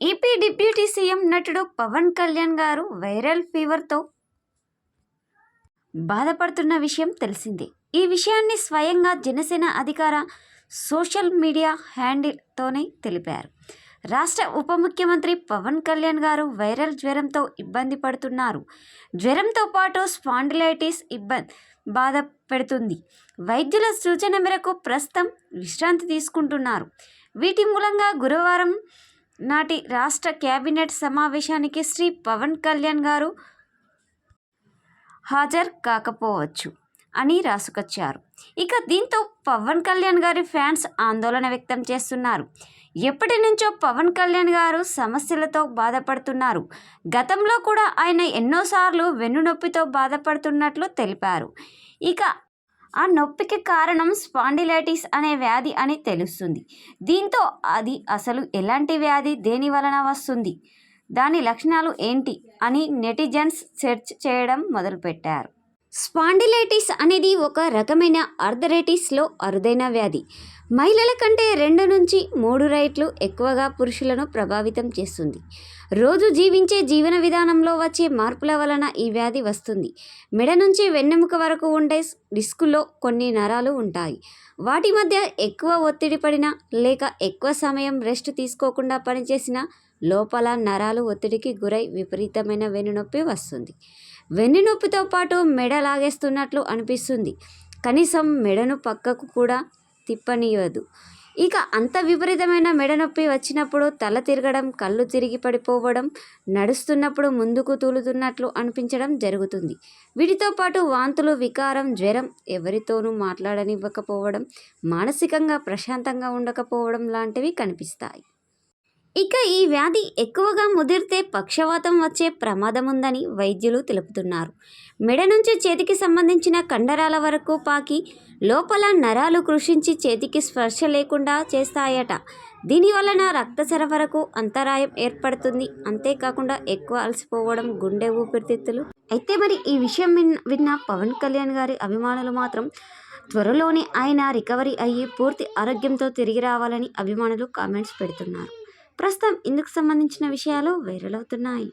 AP deputy CM నటుడు పవన్ కళ్యాణ్ గారు viral ఫీవర్తో బాధపడుతున్న విషయం తెలిసిందే. ఈ విషయాన్ని స్వయంగా జనసేన అధికార సోషల్ మీడియా హ్యాండిల్తోనే తెలిపారు. రాష్ట్ర ఉప ముఖ్యమంత్రి పవన్ కళ్యాణ్ గారు వైరల్ జ్వరంతో ఇబ్బంది పడుతున్నారు. జ్వరంతో పాటు స్పాండిలైటిస్ ఇబ్బంది బాధ పెడుతుంది. వైద్యుల సూచన మేరకు ప్రస్తుతం విశ్రాంతి తీసుకుంటున్నారు. వీటి మూలంగా గురువారం నాటి రాష్ట్ర కేబినెట్ సమావేశానికి శ్రీ పవన్ కళ్యాణ్ గారు హాజరు కాకపోవచ్చు అని రాసుకొచ్చారు. ఇక దీంతో పవన్ కళ్యాణ్ గారి ఫ్యాన్స్ ఆందోళన వ్యక్తం చేస్తున్నారు. ఎప్పటి నుంచో పవన్ కళ్యాణ్ గారు సమస్యలతో బాధపడుతున్నారు. గతంలో కూడా ఆయన ఎన్నోసార్లు వెన్నునొప్పితో బాధపడుతున్నట్లు తెలిపారు. ఇక ఆ నొప్పికి కారణం స్పాండిలైటిస్ అనే వ్యాధి అని తెలుస్తుంది. దీంతో అది అసలు ఎలాంటి వ్యాధి? దేని వలన వస్తుంది? దాని లక్షణాలు ఏంటి? అని నెటిజన్స్ సెర్చ్ చేయడం మొదలుపెట్టారు. స్పాండిలైటిస్ అనేది ఒక రకమైన ఆర్థరైటిస్లో అరుదైన వ్యాధి. మహిళల కంటే రెండు నుంచి మూడు రైట్లు ఎక్కువగా పురుషులను ప్రభావితం చేస్తుంది. రోజు జీవించే జీవన విధానంలో వచ్చే మార్పుల వలన ఈ వ్యాధి వస్తుంది. మెడ నుంచి వెన్నెముక వరకు ఉండే డిస్కులో కొన్ని నరాలు ఉంటాయి. వాటి మధ్య ఎక్కువ ఒత్తిడి పడినా లేక ఎక్కువ సమయం రెస్ట్ తీసుకోకుండా పనిచేసిన లోపల నరాలు ఒత్తిడికి గురై విపరీతమైన వెన్నునొప్పి వస్తుంది. వెన్నునొప్పితో పాటు మెడ లాగేస్తున్నట్లు అనిపిస్తుంది. కనీసం మెడను పక్కకు కూడా తిప్పనీయదు. ఇక అంత విపరీతమైన మెడనొప్పి వచ్చినప్పుడు తల తిరగడం కళ్ళు తిరిగి పడిపోవడం నడుస్తున్నప్పుడు ముందుకు తూలుతున్నట్లు అనిపించడం జరుగుతుంది. వీటితో పాటు వాంతులు వికారం జ్వరం ఎవరితోనూ మాట్లాడనివ్వకపోవడం మానసికంగా ప్రశాంతంగా ఉండకపోవడం లాంటివి కనిపిస్తాయి. ఇక ఈ వ్యాధి ఎక్కువగా ముదిరితే పక్షవాతం వచ్చే ప్రమాదం ఉందని వైద్యులు తెలుపుతున్నారు. మెడ నుంచి చేతికి సంబంధించిన కండరాల వరకు పాకి లోపల నరాలు కృషించి చేతికి స్పర్శ లేకుండా చేస్తాయట. దీనివలన రక్త సరఫరకు అంతరాయం ఏర్పడుతుంది. అంతేకాకుండా ఎక్కువ అలసిపోవడం గుండె ఊపిరితిత్తులు. అయితే మరి ఈ విషయం విన్న విన్న పవన్ కళ్యాణ్ గారి అభిమానులు మాత్రం త్వరలోనే ఆయన రికవరీ అయ్యి పూర్తి ఆరోగ్యంతో తిరిగి రావాలని అభిమానులు కామెంట్స్ పెడుతున్నారు. ప్రస్తుతం ఇందుకు సంబంధించిన విషయాలు వైరల్ అవుతున్నాయి.